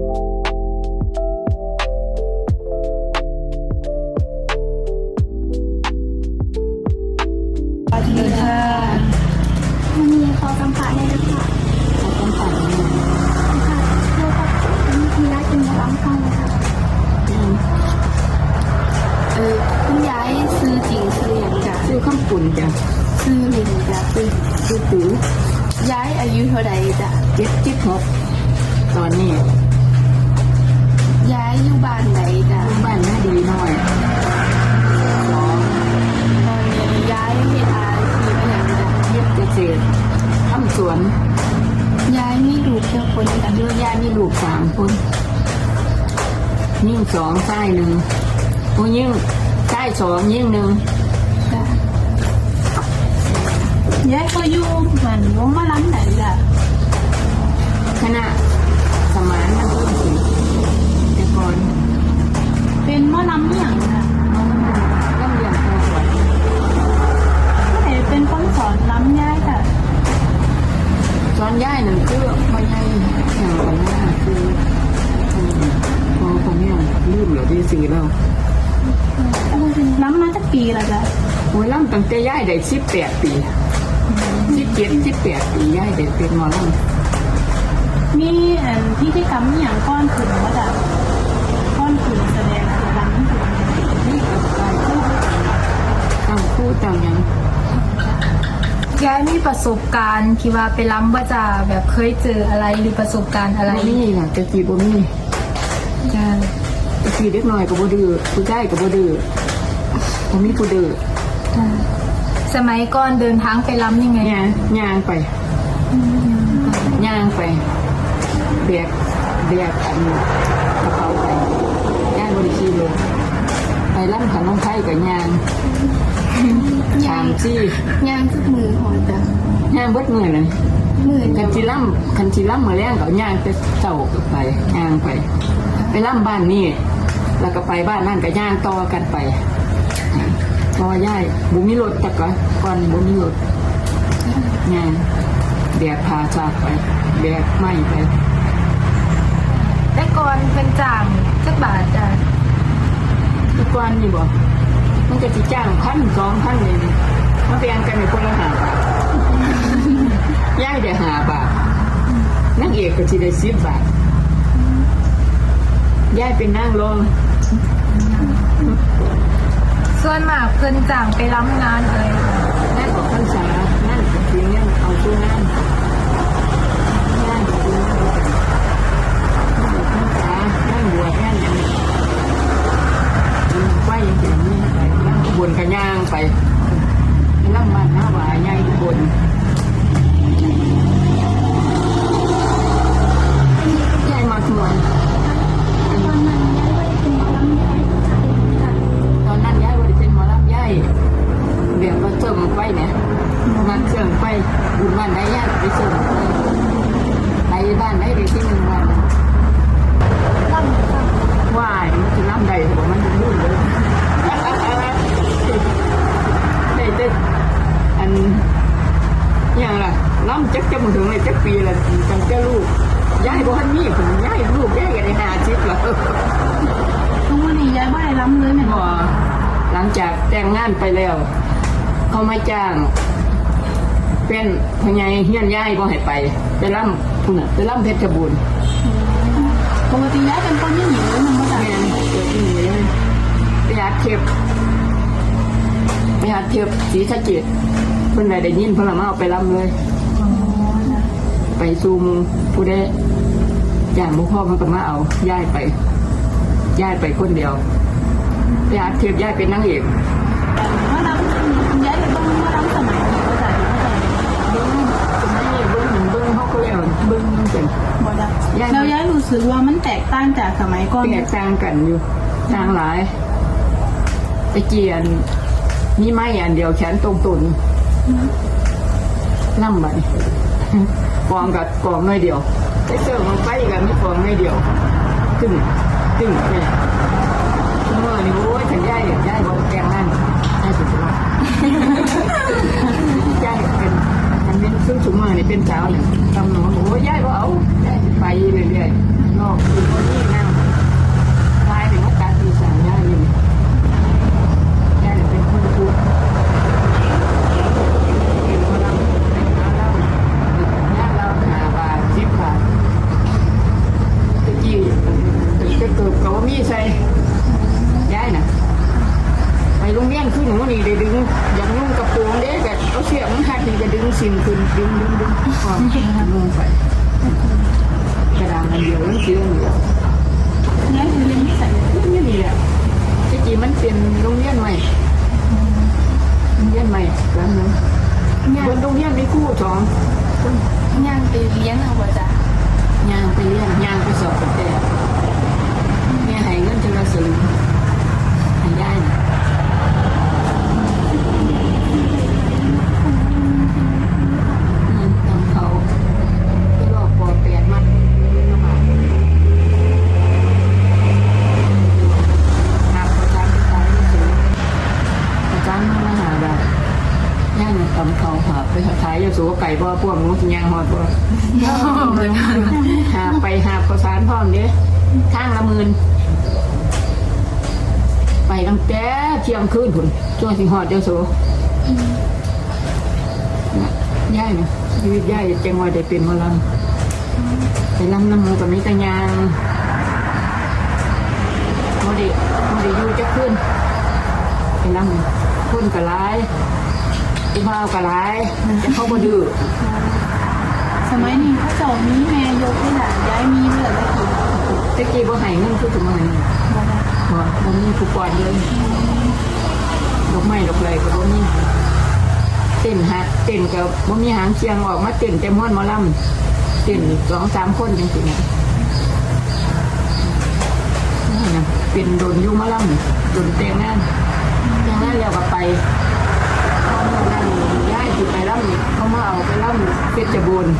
สวัสดีค่ะวันนี้ขอสัมภาษณ์ได้ไหมคะขอบคุณค่ะค่ะเกี่ยวกับมีร้านกินหมูร้านข้างเลยค่ะเออคุณยายซื้อจริงซื้ออย่างจ้ะชื่อข้ามปุ่นจ้ะซื้อหนึ่งจ้ะซื้อชื่อติ๋วยายอายุเท่าใดจ้ะเจ็ดสิบหกตอนนี้ อยู่บ้านไหนจ้ะบ้านน่าดีหน่อยสองตอนนี้ยายเฮ็ดอาชีพอย่างจ้ะเย็บเกษตรทำสวนยายมีลูกเจ้าคนจ้ะเยอะแยะมีลูกสามคนยิ่งสองใต้หนึ่งโอ้ยิ่งใต้สองยิ่งหนึ่งจ้ะยายก็อยู่เหมือนวงมาล้ำไายได้สิบแปดปีสิบเจ็ดสิบแปดปีย่ายได้เป็นหมอล่มีอันพิธีกรรมอหย่างก้อนขึ้นว่าจ้ะก้อนขึ้นแสดงหรือล้ำขึ้นำนี่ก็ตายคู่ตั้งคู่ตั้งหยังยายมีประสบการณ์ที่ว่าไปล้ำว่าจะแบบเคยเจออะไรหรือประสบการณ์อะไรบ่มีล่ะตะกี้บ่มีจ้ะตะกี้เด็กน้อยก็บ่ดื้อผู้ชายก็บ่ดื้อบ่มีผู้ดื้อ จ้ะ สมัยก่อนเดินทางไปล้ำยังไง ย่างย่างไปย่างไปแบกแบกอันกระเป๋าไปย่างบริขี่เลยไปล่ำขนมไทยกับย่างชามจี้ย่างทุกมือของจ้ะย่างเบิดมือเลยมือคันจิล่ำคันจิล่ำมาแรงก็ย่างไปเจ้าไปย่างไป ไปล่ำบ้านนี่แล้วก็ไปบ้านนั่นก็ย่างต่อกันไป ต่อย่ายบุมีรถแต่ก่อนก่อนบุมีรถย่างแบกพาจากไปแบกไม้ไปแต่ก่อนเป็นจ่างจักบาทจ้ะทุกวันนี่บอกมันจะสิจ้างพันสองพันเลยมาแบ่งกันในคนละหาบาทย่ายได้หาบาทนักเอกก็สิได้สิบบาทย่ายเป็นนั่งรอง นมากเพิ่นจ่างไปล้ำงานอะไรค่ะนั่นของพรรษานั่นของเนี่ยเอาตู้นั่นนั่นของทีนั่นนั่นของพรรษานั่นบวชนั่นยังไหวอย่างนี้ไปนั่งบนกระย่างไปนั่งบ้านหน้าหวายย่ายบนย่ายมาทวนตอนนั้นย้ายไปเป็นหมอร้านย้ายค่ะ ตอนนั้นย่ายบริเป็นหมอลำย่ายเดี๋ยวมาเสริมไฟเนี่ยมันเสริมไฟบุญบ้านได้ย่ายไปเสริมไฟไปบ้านได้ไปที่หนึ่งวัน ร่ำค่ะ ว่ายมันจะน้ำใดบอกมันจะรุ่นเลยได้ได้อันอย่างล่ะล้ำจักจะมาถึงเลยจักปีละจังเจ้าลูกย้ายบ้านมีผมย้ายลูกย้ายกันในหาชิดแล้ว ทุกวันนี้ยายไม่ได้ล้ำเลยแม่น พอหลังจากแต่ งงานไปแล้ว เขามาจ้างเป็นพญายเฮียนย้ายบ่ให้ไปไปล่ำพุ่นน่ะไปล่ำเพชรบูรณ์ปกติยายเป็นคนที่หนีเลยมันมาจากแม่นเกิดที่นี่เลยไปหาเทปไปหาเทปสีสะเกดเพิ่นได้ได้ยินเพิ่นละมาเอาไปล่ำเลย ไปซูมผู้ได้จ้างหมุพ่อมันก็มาเอาย้ายไปย้ายไปคนเดียวไปหาเทปย้ายเป็นนางเอก มาล้ำยายเป็นต้องมาล้ำสมัยนี้ก็จะ เบิ้งสมัยนี้เบิ้งหนึ่งเบิ้งเขาก็แล้วเบิ้งเป็น บ่ได้แล้วยายรู้สึกว่ามันแตกต่างจากสมัยก่อนแตกต่างกันอยู่ต่างหลายตะเกียนมีไม้อันเดียวแขนตรงตุนล่ำบันกองกับกองน้อยเดียวไปเจอมันไปกันไม่กองน้อยเดียวตึ้งตึ้งเนี่ยเมื่อนี่ อันนี้ซึ่งถุงมือนี่เป็นสาวเนี่ยทำหนูโอ้ยย่ายเอาย่ายไปเรื่อยๆนอกคือดึงดึงดึงก่อนลงไปกระดานมันเดียวแล้วเชื่อมเดียว ย้ายไปเรียนที่ใส่เลย นี่นี่แหละที่จริงมันเป็นโรงเรียนใหม่โรงเรี ยนใหม่แล้วนึงบนโรงเรียนมีครู่สองย่างไปเลี้ยงเอาบ่จ้ะยางไปเรียนยางไปสอบกันแต่แม่ให้เงินจะละสลึงให้ยายนะอืมตามเขาที่รอบปอแปดมัดเข้ามาหาประจานประจานไม่ถึงประจานมาหาแบบย่าง ตำเขาหาไปขายยาสูบไก่บ่พวกหนู้สิยางหอดบ่หาไปหาประสานพร้อมเด้ข้างละหมื่นไปตั้งแต่เที่ยงคืนพุ่นช่วงสิหอดเดียวโซน่ะย่ายนะชีวิตย่ายจังว่าได้เป็นหมอลำไปลำน้ำหมูกับมิตรยางโมไดิโมไดิอยู่จะขึ้นไปลำคนกะไร อีพาวกะไรจะเข้าบ่ดื้อสมัยนี้เขาเจ้ามีแม่ยกให้หลานย้ายมีเมื่อไหร่ก็คือตะกี้บ่ให้เงินคือถึงมาให้บ่ได้บ่บ่มีผู้ปอนเลยดอกไม้ดอกอะไรก็บ่มีเต้นฮะเต้นก็บ่มีหางเชียงออกมาเต้นเต็มห้อนหมอลำเต้นสองสามคนจังซี่นะนี่นะเป็นโดนยุ่หมอลำโดนแต่งงานแต่งงานแล้วก็ไปเขามานั่น ย้ายสิไปลำนี่เขามาเอาไปลำเพชรบูรณ์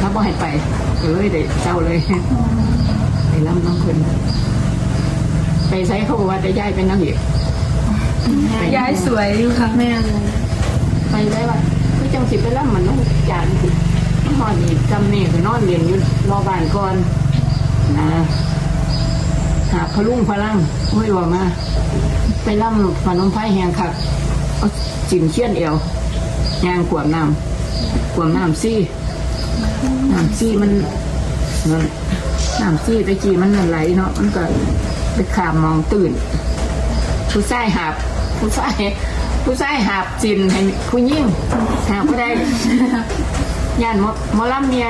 ถ้าบ่ให้ไปเอ้ยเด็กเจ้าเลยไปลำน้ำเพิ่นไปใช้เขาบอกว่าจะย้ายเป็นนางเอกย้ายสวยอยู่ค่ะแม่ไปได้ว่าคือจังสิไปลำมันต้องจานสินอนนี่จำเนี่ยคือนอนเรียนอยู่รอบ้านก่อนนะ หาพะลุ่งพะลังไม่รอมา ไปล่ำฝันน้องไผ่แหงคักเอาจิมเชี่ยนเอวยางกวมน้ำกวมน้ำซี่น้ำซี่มันมันน้ำซี่ตะกี้มันไหลเนาะมันก็ไปขามมองตื่น ผู้ชายหาบผู้ชายผู้ชายหาบจินให้ผู้ยิ่งหาผู้ใดย่านมอหมอลำเมีย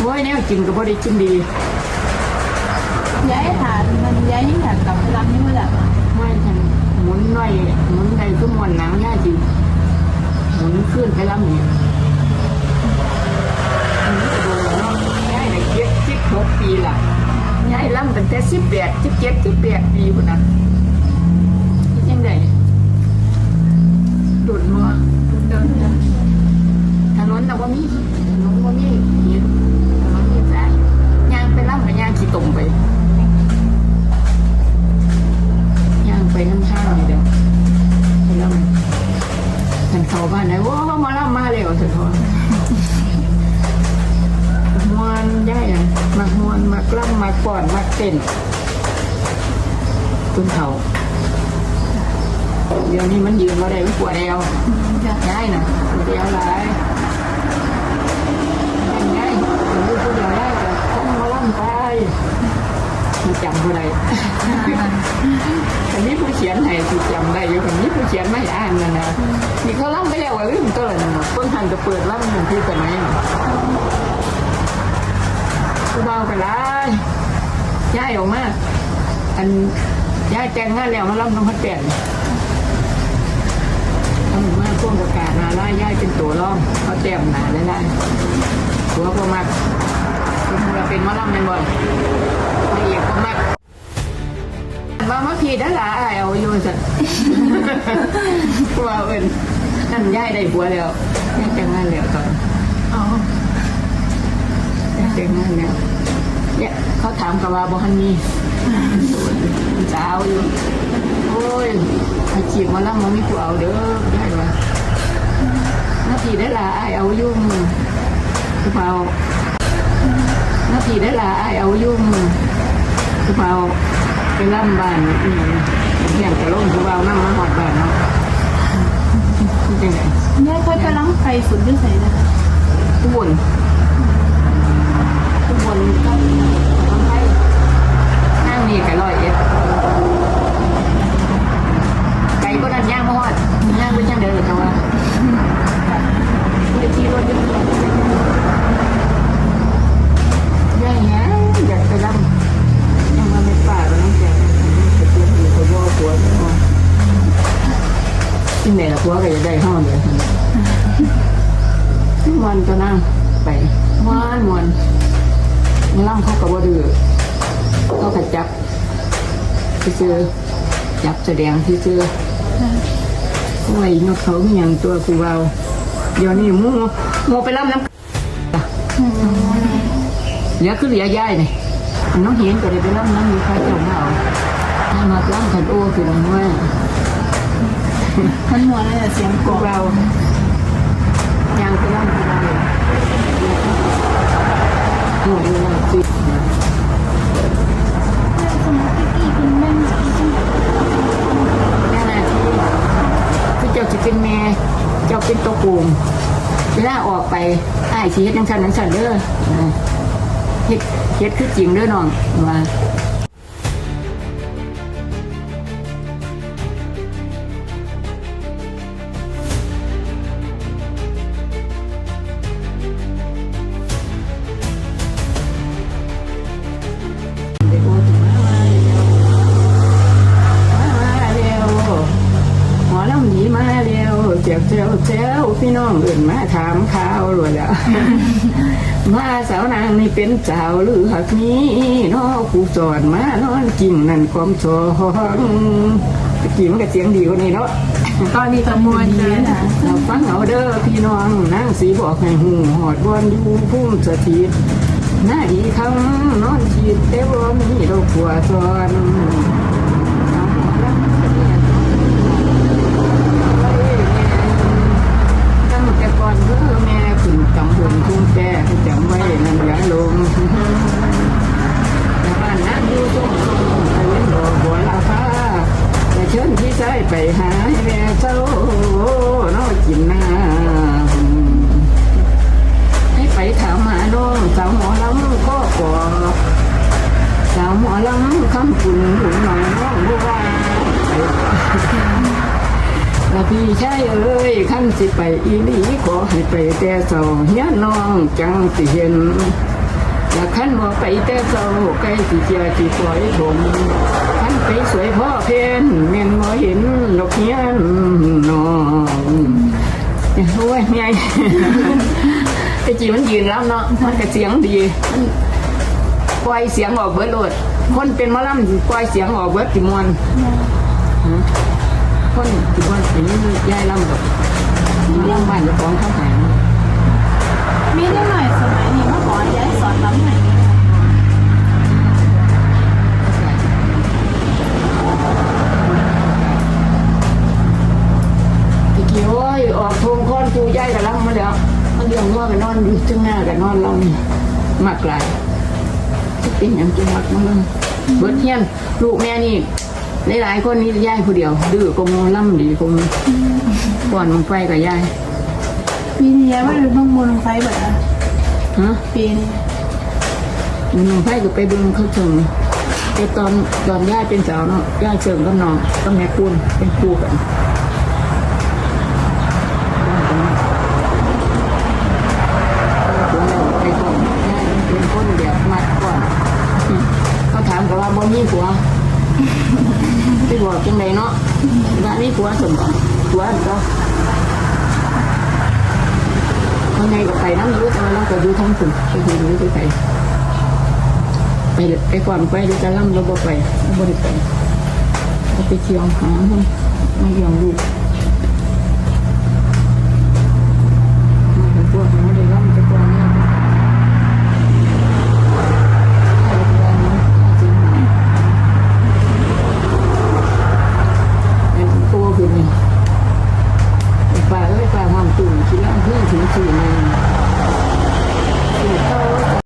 โว้ยแนวกินก็บ่ได้กินดี ย้ายฐานมันย้ายยิ่งอยากกลับไปรับนี่มื่อไหร่ไม่ทันหมุนหน่อยหมุนใดคือมวนหนังย่าจีหมุนขึ้นไปลำเนี่ยอันนี้ก็โดนเนาะย่ายได้เจ็ดสิบหกปีละย่ายลำตั้งแต่สิบแปดสิบเจ็ดสิบแปดปีพุ่นนะยังไงดุดมัวโดนจ้ะถนนแต่ว่ามี มันยืนมาได้มันปวดแอวจ้ะง่ายนะเดียวหลายง่ายผมดูผู้เดียวได้แต่ต้องมาล่ำไปมันจำบ่ได้คนนี้ผู้เขียนให้สิจำได้อยู่คนนี้ผู้เขียนไม่อ่านนะนะนี่เขาล่ำไปแล้วว่าลืมตัวเลยนะต้นหันจะเปิดล่ำหนึ่งที่กันไหมผู้เบากันไรย้ายออกมาอันย้ายแต่งงานแล้วมาล่ำน้องพัดแป่น ร่องเขาเตรียมหนาได้ได้ตัวพอมักคุณเราเป็นมะลำเป็นบ่อยละเอียดพอมักมามาพีได้ละอายเอาอยู่สัตว์ว่าเอินนั่นย่ายได้ผัวแล้วย่ายแต่งงานแล้วตอนอ๋อย่ายแต่งงานแล้วเนี่ยเขาถามกับว่าบ่ฮันมีสาวอยู่โอ้ยอาชีพหมาลำมันมีผู้เอาเด้อได้ว่า ผีได้ละไอายเอายุ่งกระเป๋านาทีได้ละไอายเอายุ่งกระเป๋าไปล่ำบ้านอืมเพียงกระล่มกระเป๋านั่งมาหอดบ้านเนาะนี่จังไงย้ายค่อยไปล้างไฟฝุ่นด้วยใส่นะทุกวน จับที่ซื้อจับแสดงที่ซื้อไว้นกเขามีอย่างตัวกูเราเดี๋ยวนี้หมูหมูไปล่ำน้ำเหลือคือเหลือย่ายนี่น้องเห็นก็เลยไปล่ำน้ำมีใครเจ้ามาเอาถ้ามาล่ำขันโอ้คือน้องว่ามันหัวเลยอะเสียงกพรวอกบเรายังไปล่ำไปล่ำเลยหนูดูว่า อ้ายชีเฮ็ดนังสันนังสันเด้อเฮ็ดเฮ็ดคือจริงเด้อน้องว่ามาเร็วหมอลำดีมาเร็วเจ็บเจ้าเจ้า พี่น้องเอื่นมาถามข่าวรวยแล้วมาสาวนางนี่เป็นสาวหรือหักนี้น้อครูสอนมานอนกิ่งนั่นความสองตะกี้มันก็เสียงดีกว่านี้เนาะตอนนี้ก็มวนดีนะเราฟังเอาเด้อพี่น้องนางสีบอกให้หูหอดบอนอยู่พุ่มสถิตหน้าดีคำนอนชีดแต่ว่ามีเราผัวซ้อนตั้งแต่ก่ อนเด้อแม่ขึ้นตำบลทุ่งแก่จำไว้นั่นอย่าลงแต่บ้านนั้นอยู่ตรงไปเล่นดอกบัวลาฟ้าแต่เชิญพี่ชายไปหาแม่เจ้าน้อยกิ สิไปอีหลีขอให้ไปแต่เศร้าเฮียน้องจังสิเห็นละขั้นบ่ไปแต่เศร้าใกล้สิเจียสิปล่อยผมขันไปสวยพ่อเพนแม่นบ่เห็นดอกเฮียนน้องโอ้ยไงแต่จีมันยืนแล้วเนาะมันก็เสียงดีปล่อยเสียงออกเบิดโลดคนเป็นมะล่ำปล่อยเสียงออกเบิดติมวนคนที่ว่าเป็นยายลำกับ ลำบ้านเจะฟ้าของเขาหายมีนิดหน่อยสมัยนี้มาขอย้ายสอนล้ำไหนตะกี้โอ้ยออกทงค้อนกูย้ายกับลำมาแล้วมันเลี้ยงวัวกันนอนอยู่จึงหน้ากันนอนลำมากหลายจะเป็นอย่างจังหวัดมั้งเบิดเทียนลูกแม่นี่ หลายๆคนนี่ยายผู้เดียว ดื้อกงลำดีกงก่อนมันไฟกับยายปีนี้ย้ายว่าเลยต้องมนไฟเบิดอะฮะปีนี้มันไฟก็ไปเบึงเขาเชิงแต่ตอนตอนย่าเป็นสาวเนาะย่าเชิงกับน้องก็แม่คุณเป็นคู่กันไปก่อนย่าเป็นคนเดียวมัดก่อนเขาถามกับว่าบ่มีผัวไปบอกจังไดเนาะว่ามีผัวสมบัติผัวก็ยังไงก็ไป น้ำอยูแต่ว่าเราก็ดูทั้งสุดไปดูดูไปไปไปก่อนไปดูจะล่ำเราบ่ไปเราบ่ได้ไปไปเที่ยวหาคนมาเยี่ยมลูก